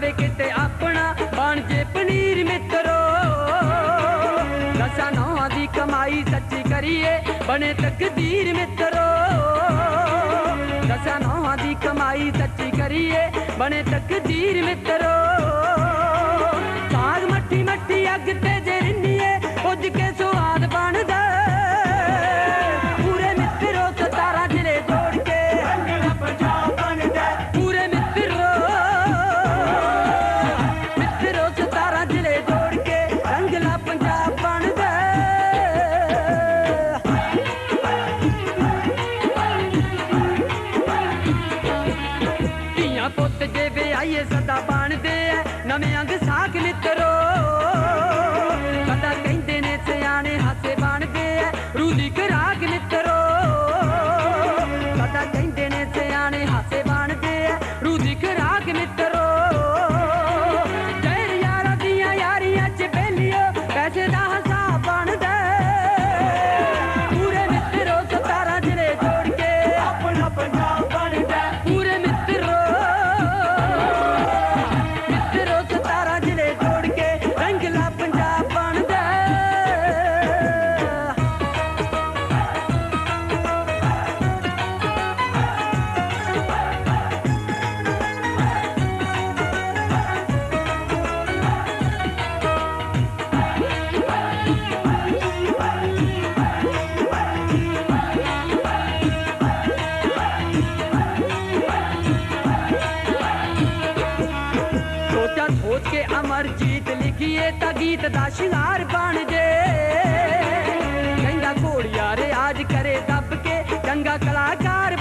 ਜਾਵੇ ਕਿਤੇ ਆਪਣਾ, ਬਣ ਜੇ ਪਨੀਰ ਮਿੱਤਰੋ। ਦਸਾਂ ਨੌਂ ਦੀ ਕਮਾਈ ਸੱਚੀ ਕਰੀਏ, ਬਣੇ ਤਕਦੀਰ ਮਿੱਤਰੋ। ਦਸਾਂ ਨੌਂ ਦੀ ਕਮਾਈ ਸੱਚੀ ਕਰੀਏ, ਬਣੇ ਤਕਦੀਰ ਮਿੱਤਰੋ। ਸਾਗ ਮੱਠੀ ਮੱਠੀ ਅੱਗ ਤੇ ਜੇ ਰਿੰਨੀਏ ਸਦਾ ਬਾਣ ਦੇ ਹਾਰ ਜੀਤ ਲਿਖੀਏ ਤਾਂ ਗੀਤ ਦਾ ਸ਼ਿੰਗਾਰ ਬਣ ਜੇ। ਕਹਿੰਦਾ ਘੋੜ ਯਾਰ ਆਜ ਕਰੇ ਦੱਬ ਕੇ, ਚੰਗਾ ਕਲਾਕਾਰ